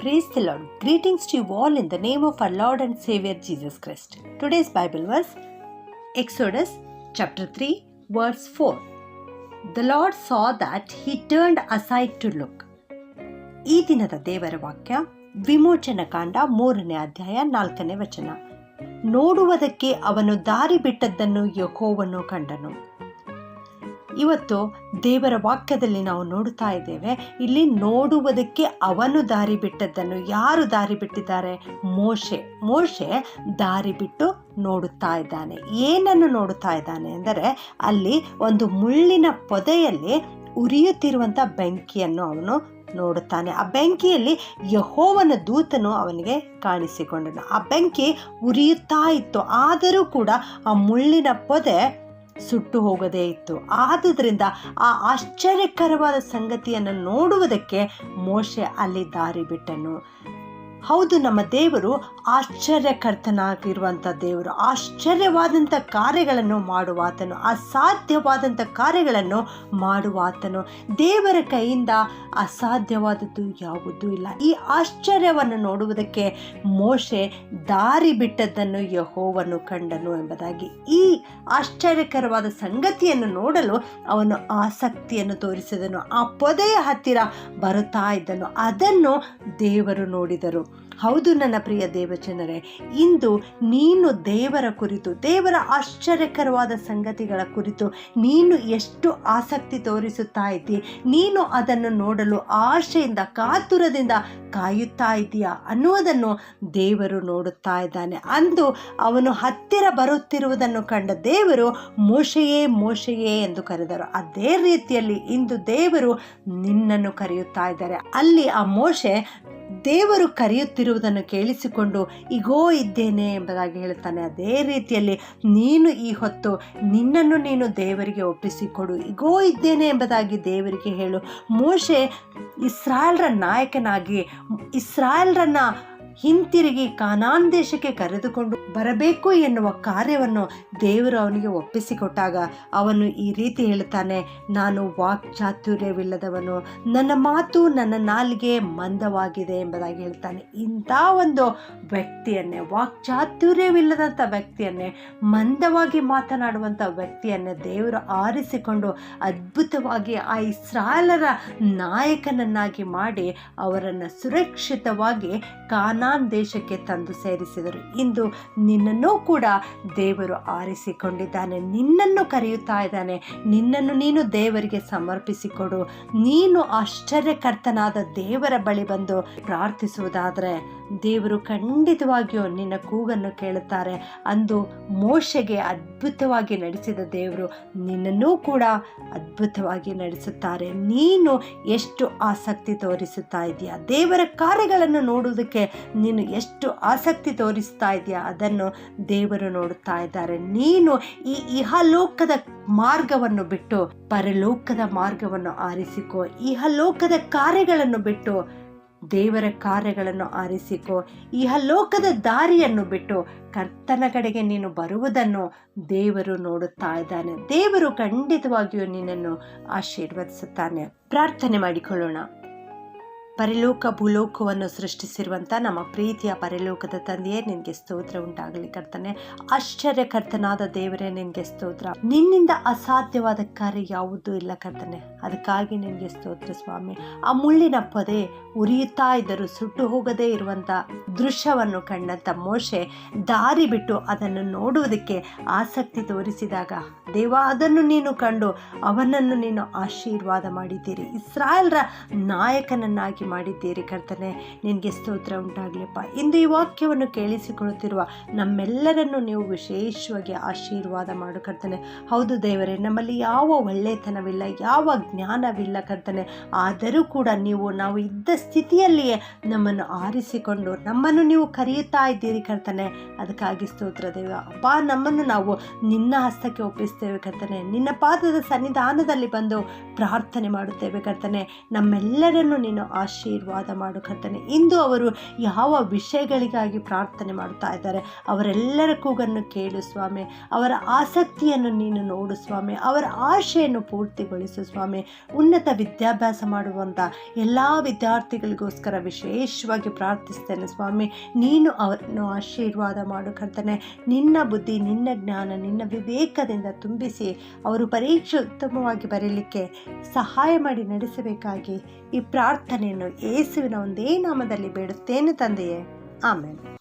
Praise the Lord. Greetings to you all in the name of our Lord and Savior Jesus Christ. Today's Bible verse Exodus chapter 3, verse 4. The Lord saw that he turned aside to look. ಈ ದಿನದ ದೇವರ ವಾಕ್ಯ ವಿಮೋಚನ ಕಾಂಡ ಮೂರನೇ ಅಧ್ಯಾಯ ನಾಲ್ಕನೇ ವಚನ ನೋಡುವುದಕ್ಕೆ ಅವನು ದಾರಿ ಬಿಟ್ಟದ್ದನ್ನು ಯಹೋವನು ಕಂಡನು ಇವತ್ತು ದೇವರ ವಾಕ್ಯದಲ್ಲಿ ನಾವು ನೋಡುತ್ತಾ ಇದ್ದೇವೆ, ಇಲ್ಲಿ ನೋಡುವುದಕ್ಕೆ ಅವನು ದಾರಿ ಬಿಟ್ಟದ್ದನ್ನು ಯಾರು ದಾರಿ ಬಿಟ್ಟಿದ್ದಾರೆ? ಮೋಶೆ. ಮೋಶೆ ದಾರಿ ಬಿಟ್ಟು ನೋಡುತ್ತಾ ಇದ್ದಾನೆ. ಏನನ್ನು ನೋಡುತ್ತಾ ಇದ್ದಾನೆ ಅಂದರೆ, ಅಲ್ಲಿ ಒಂದು ಮುಳ್ಳಿನ ಪೊದೆಯಲ್ಲಿ ಉರಿಯುತ್ತಿರುವಂಥ ಬೆಂಕಿಯನ್ನು ಅವನು ನೋಡುತ್ತಾನೆ. ಆ ಬೆಂಕಿಯಲ್ಲಿ ಯಹೋವನ ದೂತನು ಅವನಿಗೆ ಕಾಣಿಸಿಕೊಂಡನು. ಆ ಬೆಂಕಿ ಉರಿಯುತ್ತಾ ಇತ್ತು. ಆದರೂ ಕೂಡ ಆ ಮುಳ್ಳಿನ ಪೊದೆ ಸುಟ್ಟು ಹೋಗದೇ ಇತ್ತು. ಆದುದರಿಂದ ಆ ಆಶ್ಚರ್ಯಕರವಾದ ಸಂಗತಿಯನ್ನು ನೋಡುವುದಕ್ಕೆ ಮೋಶೆ ಅಲ್ಲಿ ದಾರಿ ಬಿಟ್ಟನು. ಹೌದು, ನಮ್ಮ ದೇವರು ಆಶ್ಚರ್ಯಕರ್ತನಾಗಿರುವಂಥ ದೇವರು. ಆಶ್ಚರ್ಯವಾದಂಥ ಕಾರ್ಯಗಳನ್ನು ಮಾಡುವಾತನು, ಅಸಾಧ್ಯವಾದಂಥ ಕಾರ್ಯಗಳನ್ನು ಮಾಡುವಾತನು. ದೇವರ ಕೈಯಿಂದ ಅಸಾಧ್ಯವಾದದ್ದು ಯಾವುದೂ ಇಲ್ಲ. ಈ ಆಶ್ಚರ್ಯವನ್ನು ನೋಡುವುದಕ್ಕೆ ಮೋಶೆ ದಾರಿ ಬಿಟ್ಟದ್ದನ್ನು ಯಹೋವನ್ನು ಕಂಡನು ಎಂಬುದಾಗಿ. ಈ ಆಶ್ಚರ್ಯಕರವಾದ ಸಂಗತಿಯನ್ನು ನೋಡಲು ಅವನು ಆಸಕ್ತಿಯನ್ನು ತೋರಿಸಿದನು. ಆ ಪೊದೆಯ ಹತ್ತಿರ ಬರುತ್ತಾ ಇದ್ದನು. ಅದನ್ನು ದೇವರು ನೋಡಿದರು. ಹೌದು ನನ್ನ ಪ್ರಿಯ ದೇವಚನರೇ ಇಂದು ನೀನು ದೇವರ ಕುರಿತು, ದೇವರ ಆಶ್ಚರ್ಯಕರವಾದ ಸಂಗತಿಗಳ ಕುರಿತು ನೀನು ಎಷ್ಟು ಆಸಕ್ತಿ ತೋರಿಸುತ್ತಾ ಇದ್ದಿ, ನೀನು ಅದನ್ನು ನೋಡಲು ಆಶೆಯಿಂದ, ಕಾತುರದಿಂದ ಕಾಯುತ್ತಾ ಇದೆಯಾ ಅನ್ನುವುದನ್ನು ದೇವರು ನೋಡುತ್ತಾ ಇದ್ದಾನೆ. ಅಂದು ಅವನು ಹತ್ತಿರ ಬರುತ್ತಿರುವುದನ್ನು ಕಂಡ ದೇವರು, ಮೋಶೆಯೇ ಮೋಶೆಯೇ ಎಂದು ಕರೆದರು. ಅದೇ ರೀತಿಯಲ್ಲಿ ಇಂದು ದೇವರು ನಿನ್ನನ್ನು ಕರೆಯುತ್ತಾ ಇದ್ದಾರೆ. ಅಲ್ಲಿ ಆ ಮೋಶೆ ದೇವರು ಕರೆಯುತ್ತಿರುವುದನ್ನು ಕೇಳಿಸಿಕೊಂಡು, ಇಗೋ, ಇದ್ದೇನೆ ಎಂಬುದಾಗಿ ಹೇಳುತ್ತಾನೆ. ಅದೇ ರೀತಿಯಲ್ಲಿ, ನೀನು ಈ ಹೊತ್ತು ನಿನ್ನನ್ನು ನೀನು ದೇವರಿಗೆ ಒಪ್ಪಿಸಿಕೊಡು. ಇಗೋ, ಇದ್ದೇನೆ ಎಂಬುದಾಗಿ ದೇವರಿಗೆ ಹೇಳು. ಮೋಶೆ ಇಸ್ರಾಯಲ್ರ ನಾಯಕನಾಗಿ, ಇಸ್ರಾಯಲ್ರನ್ನ ಹಿಂತಿರುಗಿ ಕಾನಾನ್ ದೇಶಕ್ಕೆ ಕರೆದುಕೊಂಡು ಬರಬೇಕು ಎನ್ನುವ ಕಾರ್ಯವನ್ನು ದೇವರು ಅವನಿಗೆ ಒಪ್ಪಿಸಿಕೊಟ್ಟಾಗ ಅವನು ಈ ರೀತಿ ಹೇಳುತ್ತಾನೆ ನಾನು ವಾಕ್ಚಾತುರ್ಯವಿಲ್ಲದವನು ನನ್ನ ಮಾತು ನನ್ನ ನಾಲಿಗೆ ಮಂದವಾಗಿದೆ ಎಂಬುದಾಗಿ ಹೇಳ್ತಾನೆ. ಇಂಥ ಒಂದು ವ್ಯಕ್ತಿಯನ್ನೇ ವಾಕ್ಚಾತುರ್ಯವಿಲ್ಲದಂಥ ವ್ಯಕ್ತಿಯನ್ನೇ, ಮಂದವಾಗಿ ಮಾತನಾಡುವಂಥ ವ್ಯಕ್ತಿಯನ್ನೇ ದೇವರು ಆರಿಸಿಕೊಂಡು ಅದ್ಭುತವಾಗಿ ಆ ಇಸ್ರಾಲರ ನಾಯಕನನ್ನಾಗಿ ಮಾಡಿ ಅವರನ್ನು ಸುರಕ್ಷಿತವಾಗಿ ಕಾನಾನ್ ದೇಶಕ್ಕೆ ತಂದು ಸೇರಿಸಿದರು. ಇಂದು ನಿನ್ನನ್ನೂ ಕೂಡ ದೇವರು ಆರಿಸಿಕೊಂಡಿದ್ದಾನೆ. ನಿನ್ನನ್ನು ಕರೆಯುತ್ತಾ ಇದ್ದಾನೆ. ನಿನ್ನನ್ನು ನೀನು ದೇವರಿಗೆ ಸಮರ್ಪಿಸಿಕೊಡು. ನೀನು ಆಶ್ಚರ್ಯಕರ್ತನಾದ ದೇವರ ಬಳಿ ಬಂದು ಪ್ರಾರ್ಥಿಸುವುದಾದರೆ ದೇವರು ಖಂಡಿತವಾಗಿಯೂ ನಿನ್ನ ಕೂಗನ್ನು ಕೇಳುತ್ತಾರೆ. ಅಂದು ಮೋಶೆಗೆ ಅದ್ಭುತವಾಗಿ ನಡೆಸಿದ ದೇವರು ನಿನ್ನನ್ನೂ ಕೂಡ ಅದ್ಭುತವಾಗಿ ನಡೆಸುತ್ತಾರೆ. ನೀನು ಎಷ್ಟು ಆಸಕ್ತಿ ತೋರಿಸುತ್ತಾ ಇದೆಯಾ? ದೇವರ ಕಾರ್ಯಗಳನ್ನು ನೋಡುವುದಕ್ಕೆ ನೀನು ಎಷ್ಟು ಆಸಕ್ತಿ ತೋರಿಸ್ತಾ ಇದೆಯಾ, ಅದನ್ನು ದೇವರು ನೋಡುತ್ತಾ ಇದ್ದಾರೆ. ನೀನು ಈ ಇಹಲೋಕದ ಮಾರ್ಗವನ್ನು ಬಿಟ್ಟು ಪರಲೋಕದ ಮಾರ್ಗವನ್ನು ಆರಿಸಿಕೋ, ಇಹಲೋಕದ ಕಾರ್ಯಗಳನ್ನು ಬಿಟ್ಟು ದೇವರ ಕಾರ್ಯಗಳನ್ನು ಆರಿಸಿಕೋ, ಇಹಲೋಕದ ದಾರಿಯನ್ನು ಬಿಟ್ಟು ಕರ್ತನ ಕಡೆಗೆ ನೀನು ಬರುವುದನ್ನು ದೇವರು ನೋಡುತ್ತಾ ಇದ್ದಾನೆ. ದೇವರು ಖಂಡಿತವಾಗಿಯೂ ನಿನ್ನನ್ನು ಆಶೀರ್ವದಿಸುತ್ತಾನೆ. ಪ್ರಾರ್ಥನೆ ಮಾಡಿಕೊಳ್ಳೋಣ. ಪರಲೋಕ ಭೂಲೋಕವನ್ನು ಸೃಷ್ಟಿಸಿರುವಂಥ ನಮ್ಮ ಪ್ರೀತಿಯ ಪರಲೋಕದ ತಂದೆಯೇ ನಿನಗೆ ಸ್ತೋತ್ರ ಉಂಟಾಗಲಿ ಕರ್ತನೆ. ಆಶ್ಚರ್ಯಕರ್ತನಾದ ದೇವರೇ ನಿನಗೆ ಸ್ತೋತ್ರ. ನಿನ್ನಿಂದ ಅಸಾಧ್ಯವಾದ ಕಾರ್ಯ ಯಾವುದೂ ಇಲ್ಲ ಕರ್ತನೆ. ಅದಕ್ಕಾಗಿ ನಿನಗೆ ಸ್ತೋತ್ರ ಸ್ವಾಮಿ. ಆ ಮುಳ್ಳಿನ ಪೊದೆ ಉರಿಯುತ್ತಾ ಇದ್ದರೂ ಸುಟ್ಟು ಹೋಗದೇ ಇರುವಂಥ ದೃಶ್ಯವನ್ನು ಕಂಡಂಥ ಮೋಶೆ ದಾರಿ ಬಿಟ್ಟು ಅದನ್ನು ನೋಡುವುದಕ್ಕೆ ಆಸಕ್ತಿ ತೋರಿಸಿದಾಗ, ದೇವ, ಅದನ್ನು ನೀನು ಕಂಡು ಅವನನ್ನು ನೀನು ಆಶೀರ್ವಾದ ಮಾಡಿದ್ದೀರಿ. ಇಸ್ರಾಯಲ್ರ ನಾಯಕನನ್ನಾಗಿ ಮಾಡಿದ್ದೀರಿ ಕರ್ತನೆ, ನಿನಗೆ ಸ್ತೋತ್ರ ಉಂಟಾಗಲಿಪ್ಪ. ಇಂದು ಈ ವಾಕ್ಯವನ್ನು ಕೇಳಿಸಿಕೊಳ್ಳುತ್ತಿರುವ ನಮ್ಮೆಲ್ಲರನ್ನು ನೀವು ವಿಶೇಷವಾಗಿ ಆಶೀರ್ವಾದ ಮಾಡು ಕರ್ತನೆ. ಹೌದು ದೇವರೇ, ನಮ್ಮಲ್ಲಿ ಯಾವ ಒಳ್ಳೆತನವಿಲ್ಲ, ಯಾವ ಜ್ಞಾನವಿಲ್ಲ ಕರ್ತನೆ. ಆದರೂ ಕೂಡ ನೀವು ನಾವು ಇದ್ದ ಸ್ಥಿತಿಯಲ್ಲಿಯೇ ನಮ್ಮನ್ನು ಆರಿಸಿಕೊಂಡು ನಮ್ಮನ್ನು ನೀವು ಕರೆಯುತ್ತಾ ಇದ್ದೀರಿ ಕರ್ತನೆ. ಅದಕ್ಕಾಗಿ ಸ್ತೋತ್ರ ದೇವ. ಅಪ್ಪ ನಮ್ಮನ್ನು ನಾವು ನಿನ್ನ ಹಸ್ತಕ್ಕೆ ಒಪ್ಪಿಸ್ತೇವೆ ಕರ್ತನೆ. ನಿನ್ನ ಪಾದದ ಸನ್ನಿಧಾನದಲ್ಲಿ ಬಂದು ಪ್ರಾರ್ಥನೆ ಮಾಡುತ್ತೇವೆ ಕರ್ತನೆ. ನಮ್ಮೆಲ್ಲರನ್ನು ನೀನು ಆಶೀರ್ವಾದ ಮಾಡು ಕರ್ತನೆ. ಇಂದು ಅವರು ಯಾವ ವಿಷಯಗಳಿಗಾಗಿ ಪ್ರಾರ್ಥನೆ ಮಾಡುತ್ತಾ ಇದ್ದಾರೆ? ಅವರೆಲ್ಲರ ಕೂಗನ್ನು ಕೇಳು ಸ್ವಾಮಿ. ಅವರ ಆಸಕ್ತಿಯನ್ನು ನೀನು ನೋಡು ಸ್ವಾಮಿ. ಅವರ ಆಶೆಯನ್ನು ಪೂರ್ತಿಗೊಳಿಸು ಸ್ವಾಮಿ. ಉನ್ನತ ವಿದ್ಯಾಭ್ಯಾಸ ಮಾಡುವಂಥ ಎಲ್ಲ ವಿದ್ಯಾರ್ಥಿಗಳಿಗೋಸ್ಕರ ವಿಶೇಷವಾಗಿ ಪ್ರಾರ್ಥಿಸ್ತೇನೆ, ಸ್ವಾಮಿ. ನೀನು ಅವರನ್ನು ಆಶೀರ್ವಾದ ಮಾಡು ಕರ್ತನೆ. ನಿನ್ನ ಬುದ್ಧಿ, ನಿನ್ನ ಜ್ಞಾನ, ನಿನ್ನ ವಿವೇಕದಿಂದ ತುಂಬಿಸಿ ಅವರು ಪರೀಕ್ಷೆ ಉತ್ತಮವಾಗಿ ಬರೀಲಿಕ್ಕೆ ಸಹಾಯ ಮಾಡಿ ನಡೆಸಬೇಕಾಗಿ ಈ ಪ್ರಾರ್ಥನೆಯನ್ನು ಯೇಸುವಿನ ಒಂದೇ ನಾಮದಲ್ಲಿ ಬೇಡುತ್ತೇನೆ ತಂದೆಯೇ. ಆಮೇಲೆ